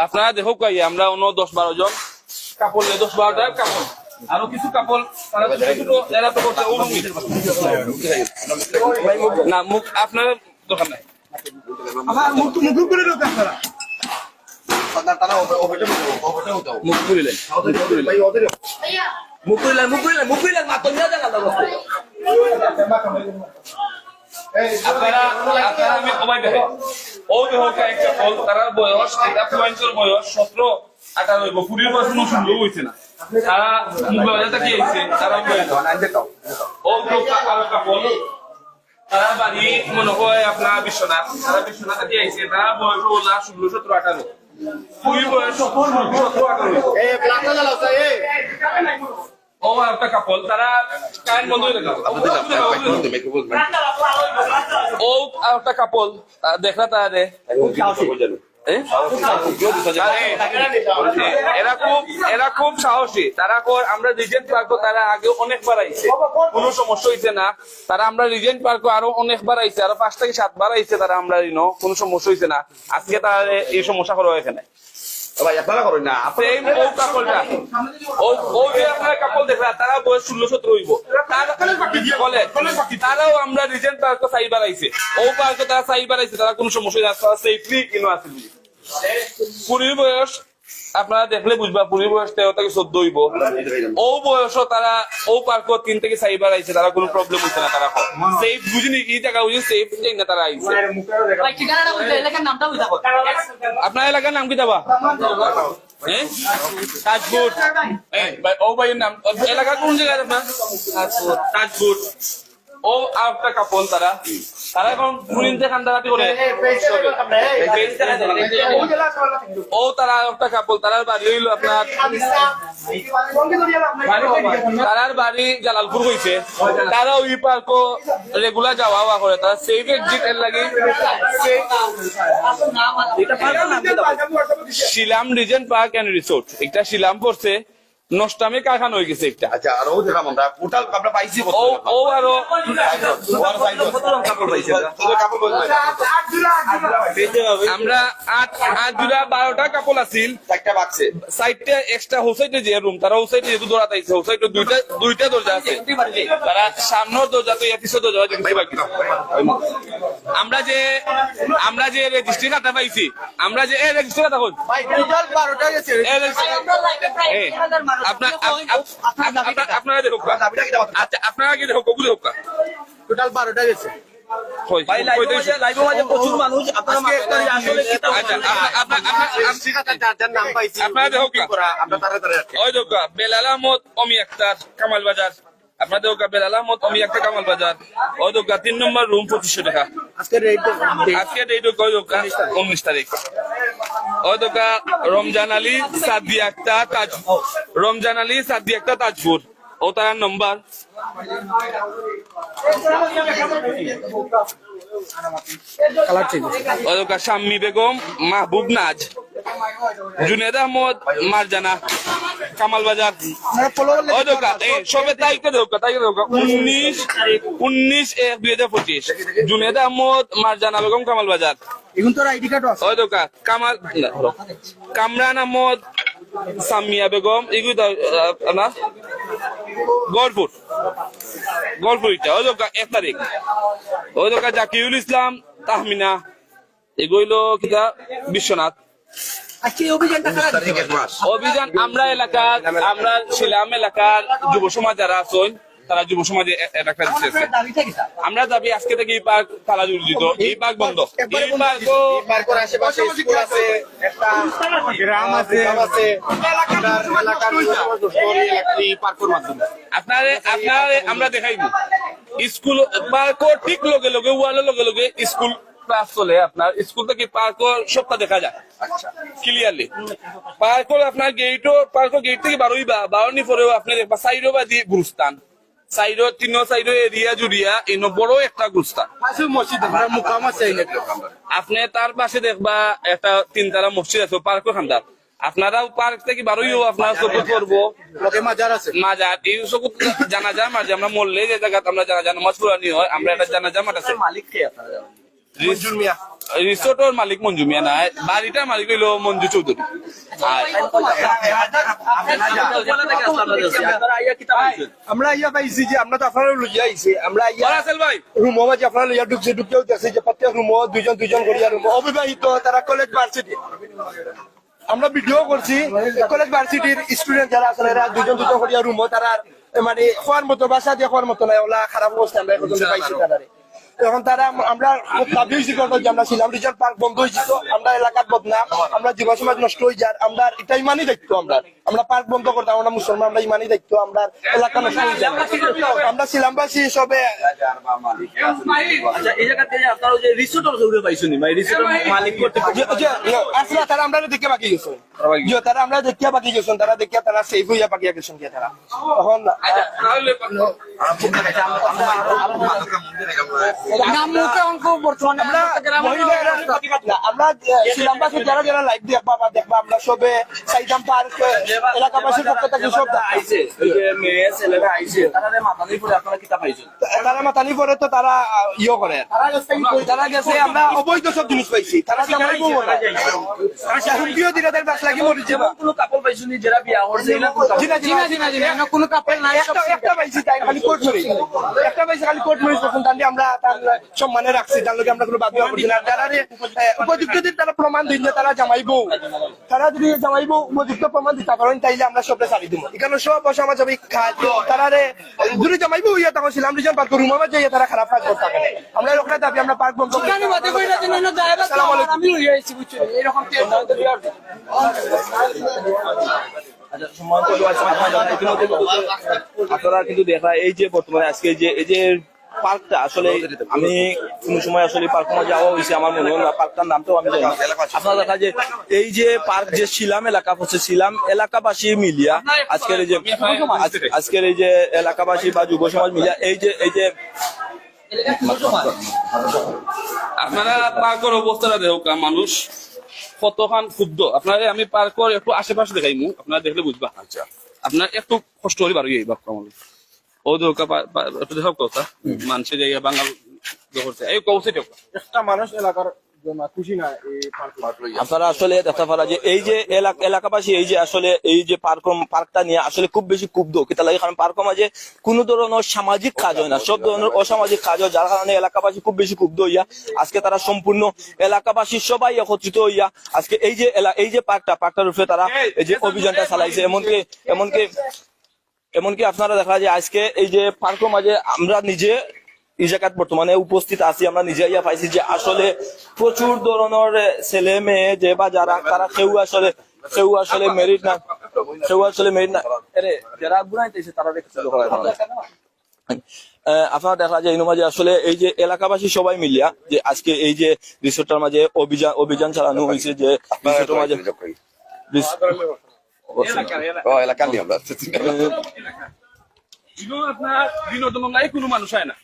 আপনারা দেখো কাই আমরা অন্য দশ বারো জন। কাপড় দশ বারোটা কাপড়। আরও কিছু কাপড়। না মুখ আপনার দোকান নাই। মুখ খুলিলেন আপনারা আপনারা আমি সবাই দেখে। ও একটা বয়স, এটা বয়স, সতেরো, আঠারো না। তারা মুঘল থেকে এসেছে তারা তারা বাড়ি, মনে হয় আপনার বিশ্বনাথ, তারা বিশ্বনাথ থেকে এসেছে তারা বয়স হলো ষোলো, সতেরো, আঠারো। কুড়ি বয়স, সতেরো আঠারো। ও একটা কাপড় তারা কারেন্ট বন্ধ হয়ে গেল। ও একটা কাপড় দেখলা তারে এরা খুব এরা খুব সাহসী। তারা কর আমরা রিজেন্ট পার্ক তারা আগে অনেকবার আইছে। কোনো সমস্যা হইছে না। তারা আমরা রিজেন্ট পার্ক আরও অনেকবার আইছে। আরও পাঁচ থেকে সাতবার আইছে তারা আমরা কোনো সমস্যা হইছে না। আজকে তারা এই সমস্যা করো এখানে। ভাই আপনারা করেন না সেম ও কাপড়টা ও ও যে আপনারা কাপড় দেখলা তারা বয়স ষোলো সতেরো হইব। বলে তারাও আমরা রিজেন্ট পার্ক সাইবার আইছে ও পার্কে তারা সাইবার আইছে তারা কোনো সমস্যা না তারা সেফলি পুরীর বয়স আপনারা দেখলে বুঝবা পুরীর বয়স তেরো থেকে চোদ্দ হইব। ও বয়সও তারা ও পার্ক তিন থেকে সাইবার আইছে তারা কোনো প্রবলেম হইছে না তারা সেফ বুঝিনি কি টাকা বুঝি সেফ না তারা আইছে। ভাই আপনার এলাকার নাম কি যাবা হ্যাঁ তাজপুর। ভাই, ও ভাইয়ের নাম এলাকা কোন জায়গায় আপনার? তাজপুর। ও আর একটা কাপল তারা তারা এখন পুরিনতে খান্দারাতি করে ও তারা আর একটা কাপল তারার বাড়ি হইল আপনার তারার বাড়ি জালালপুর হইছে তারা ওই পার্ক রেগুলার যাওয়া আওয়া করে তারা সেফ এক্সিট এর লাগে শিলাম রিজেন্ট পার্ক এন্ড রিসোর্ট একটা শিলাম পড়ছে নষ্টামে কারখানা হয়ে গেছে একটা। আচ্ছা আর ও দেখাম আমরা টোটাল আমরা পাইছি ও ও আরও কাপড় কাপড় আমরা। আট আট জুড়া বারোটা কাপড় আছিল। চারটা বাক্সে। সাইডটা এক্সট্রা হোসাইটে যে রুম তারা হোসাইটে যেহেতু হোসাইটে দুইটা দুইটা দরজা আছে। তারা সামনের দরজা তো পিছনের দরজা দেখতে বাকি আমরা যে আমরা যে রেজিস্ট্রি খাতা পাইছি আমরা যে এই রেজিস্ট্রি খাতা কই? ভাই টোটাল 12টা গেছে আপনার দেখো আচ্ছা আপনারা কি দেখো কবুল দেখো টোটাল 12টা গেছে। কই? ভাই লাইভ মাঝে লাইভ মাঝে প্রচুর মানুষ। আপনারা আজকে আসলে কি আচ্ছা বেলাল আহমদ অমি আক্তার কামাল বাজার। আপনাদের দোকা বেলাল আহমদ অমি আক্তার কামাল বাজার। ওই দোকা তিন নম্বর রুম পঁচিশশো টাকা। আজকে রেট ওই দোকা উনিশ তারিখ। ওই দোকা রমজান আলী সাদি আক্তার তাজ রমজান আলী সাদি আক্তার তাজপুর। ও তার নম্বর শাম্মী বেগম মাহবুব নাজ জুনেদ আহমদ মারজানা কামাল বাজার। সবে তারিখটা উনিশ উনিশ এক দুই হাজার পঁচিশ। জুনেদ আহমদ মারজানা বেগম কামাল বাজার। এখন তোর আইডি কার্ড আছে। ওই দোকা কামাল। কামরান আহমদ সামিয়া বেগম এগুলো আপনার গলপুর। গলপুর এটা। ওই দোকা এক তারিখ। ওই দোকা জাকিউল ইসলাম তাহমিনা। এগুলো কিতা? বিশ্বনাথ। অভিযান আমরা এলাকার আমরা ছিলাম এলাকার যুব সমাজ যারা আছেন তারা যুব সমাজে এ- এলাকা দিতেছে। আপনার দাবিটা কি স্যার আমরা দাবি আজকে থেকে এই পার্ক তালা জড়িত এই পার্ক বন্ধ। এই পার্ক পার্কের আশেপাশে স্কুল আছে একটা গ্রাম আছে। গ্রাম আছে। আপনার এলাকার এই পার্কের মাধ্যমে। আপনারে আপনারে আমরা দেখাইব স্কুল পার্ক ঠিক লগে লগে ওয়ালের লগে লগে স্কুল ক্লাস চলে। আপনার স্কুল থেকে পার্ক সবটা দেখা যায়। ক্লিয়ারলি পার্ক আপনার গেটও পার্ক গেট থেকে বারোই বা বারোনি পরেও আপনি দেখবা সাইডও বা দিয়ে গুরুস্থান। তিন এরিয়া জুড়িয়া ইনো বড় একটা নাকি আপনি তার পাশে দেখবা একটা তিনতলা মসজিদ আছে পার্ক খান্দার আপনারাও পার্ক থেকে বারোইও আপনার চকুত করব লোকে মাজার আছে। মাজার এই চকুত জানাজা মাঝে আমরা মরলে যে জায়গাতে আমরা জানাজা নামাজ পুরানি হয় আমরা একটা জানাজা মাঠ আছে। মালিক কে আপনারা মঞ্জুর মিয়া রিসোর্টের মালিক মঞ্জু মিয়া না বাড়িটার মালিক হইল মঞ্জু চৌধুরী আইয়া আমরা ইয়া পাইছি যে আমরা তো আপনারা লইয়া আইছি। আমরা ইয়া রাসেল ভাই? রুমো মাঝে আপনারা লইয়া ঢুকছে ঢুকতেও দেখছি যে প্রত্যেক রুমো দুইজন দুইজন করিয়া রুমো অবিবাহিত তারা কলেজ ভার্সিটি আমরা ভিডিও করছি কলেজ ভার্সিটির স্টুডেন্ট যারা আছে দুজন দুজন করিয়া রুমো তারা মানে খোয়ার মতো বাসা দিয়ে খোয়ার মতো নাই ওলা খারাপ অবস্থা আমরা এখন পাইছি তারা এখন তারা আমরা দাবি হয়েছি করব যে আমরা ছিলাম পার্ক বন্ধ হয়েছে তো আমরা এলাকার বদনাম আমরা যুব সমাজ নষ্ট হয়ে যার আমরা এটা ইমানই দায়িত্ব আমরা আমরা পার্ক বন্ধ করতাম আমরা মুসলমান আমরা ইমানই দেখতো আমরা এলাকা নষ্ট হয়ে যায় আমরা সবে আচ্ছা? মানে যে- যে- আসলে তারা আমরা দেখে বাকি গেছেন যে তারা আমরা দেখিয়া বাকি গেছেন তারা দেখিয়া তারা সেফ হইয়া বাকি গেছেন গিয়া তারা এখন আমরা যারা যারা লাইভ দেখবা বা দেখবা আমরা সবে সাইদাম পার্ক এলাকাবাসীর পক্ষ থেকে সব আইছে, ওই যে মেয়ে ছেলেরা আইছে, তারা যে মাথা আপনারা কিতা পাইছেন? তারা মাতানি পরে তো তারা ইয়ে করে। তারা গেছে আমরা অবৈধ সব জিনিস পাইছি। তারা জামাইবো না তারা হুমকিও দিলে তাদের বাস লাগি মরে কোনো কাপড় যারা বিয়া করছে, এরা কোনো জিনা জিনা জিনা জিনা কোনো কাপড় নাই একটা একটা পাইছি তাই খালি কোর্ট মরি একটা পাইছি খালি কোর্ট মরি তখন তাহলে আমরা তার সম্মানে রাখছি। তার লগে আমরা কোনো বাদ দেওয়া না। যারা রে, আহ, উপযুক্তদের তারা প্রমাণ দিন যে তারা জামাইবো। তারা যদি জামাইবো উপযুক্ত প্রমাণ দিতে পারেন তাইলে আমরা সবটা ছাড়ি দিব এখানে সব অসামাজিক কাজ তারা রে যদি জামাইবো ইয়া তখন ছিলাম রিজন পার্ক রুমা যাইয়া তারা খারাপ কাজ করতে পারে আমরা ওখানে দাবি আমরা পার্ক বন্ধ করি। বাদে দিন দায়বা আমি লই আইছি বুঝছ এরকম কেউ আচ্ছা, আমরা কিন্তু- আপনারা কিন্তু দেখা এই যে বর্তমানে আজকে এই যে এই যে পার্কটা আসলে আমি কোন সময় আসলে পার্ক মাঝে যাওয়া হয়েছে আমার মনে হয় পার্কটার নামটাও আমি জানি। আপনারা দেখা যে এই যে পার্ক যে শিলাম এলাকা হচ্ছে শিলাম এলাকাবাসী মিলিয়া আজকের এই যে আজকের এই যে এলাকাবাসী বা যুব সমাজ মিলিয়া এই যে এই যে আপনারা পার্কের অবস্থাটা দেখুক মানুষ কতখান ক্ষুব্ধ। আপনারা আমি পার্কের একটু আশেপাশে দেখাইমু আপনারা দেখলে বুঝবা। আচ্ছা। আপনার একটু কষ্ট হলে বাড়ি এই বাপ একটু কথা মানুষে যাই বাঙাল করছে। এই কৌশে একটা মানুষ এলাকার জন্য খুশি না এই আপনারা আসলে দেখতে পারা যে এই যে এলাকাবাসী এই যে আসলে এই যে পার্ক পার্কটা নিয়ে আসলে খুব বেশি ক্ষুব্ধ। কিন্তু লাগে কারণ পার্ক মাঝে কোনো ধরনের সামাজিক কাজ হয় না সব ধরনের অসামাজিক কাজ হয় যার কারণে এলাকাবাসী খুব বেশি ক্ষুব্ধ হইয়া আজকে তারা সম্পূর্ণ এলাকাবাসী সবাই একত্রিত হইয়া আজকে এই যে এলা- এই যে পার্কটা পার্কটার উপরে তারা এই যে অভিযানটা চালাইছে। এমনকি এমনকি এমনকি আপনারা দেখা যায় আজকে এই যে পার্কের মাঝে আমরা নিজে এই জায়গাত বর্তমানে উপস্থিত আছি আমরা নিজে ইয়া পাইছি যে আসলে প্রচুর ধরনের ছেলে মেয়ে যে বা যারা তারা কেউ আসলে কেউ আসলে মেরিট না কেউ আসলে মেরিট না। আরে যারা গুনাইতেছে তারা আপনারা দেখা যায় এই মাঝে আসলে এই যে এলাকাবাসী সবাই মিলিয়া যে আজকে এই যে রিসোর্টের মাঝে অভিযান অভিযান চালানো হয়েছে যে রিসোর্টের মাঝে রিস- এগুলো আপনার বিনোদন কোনো মানুষ হয় না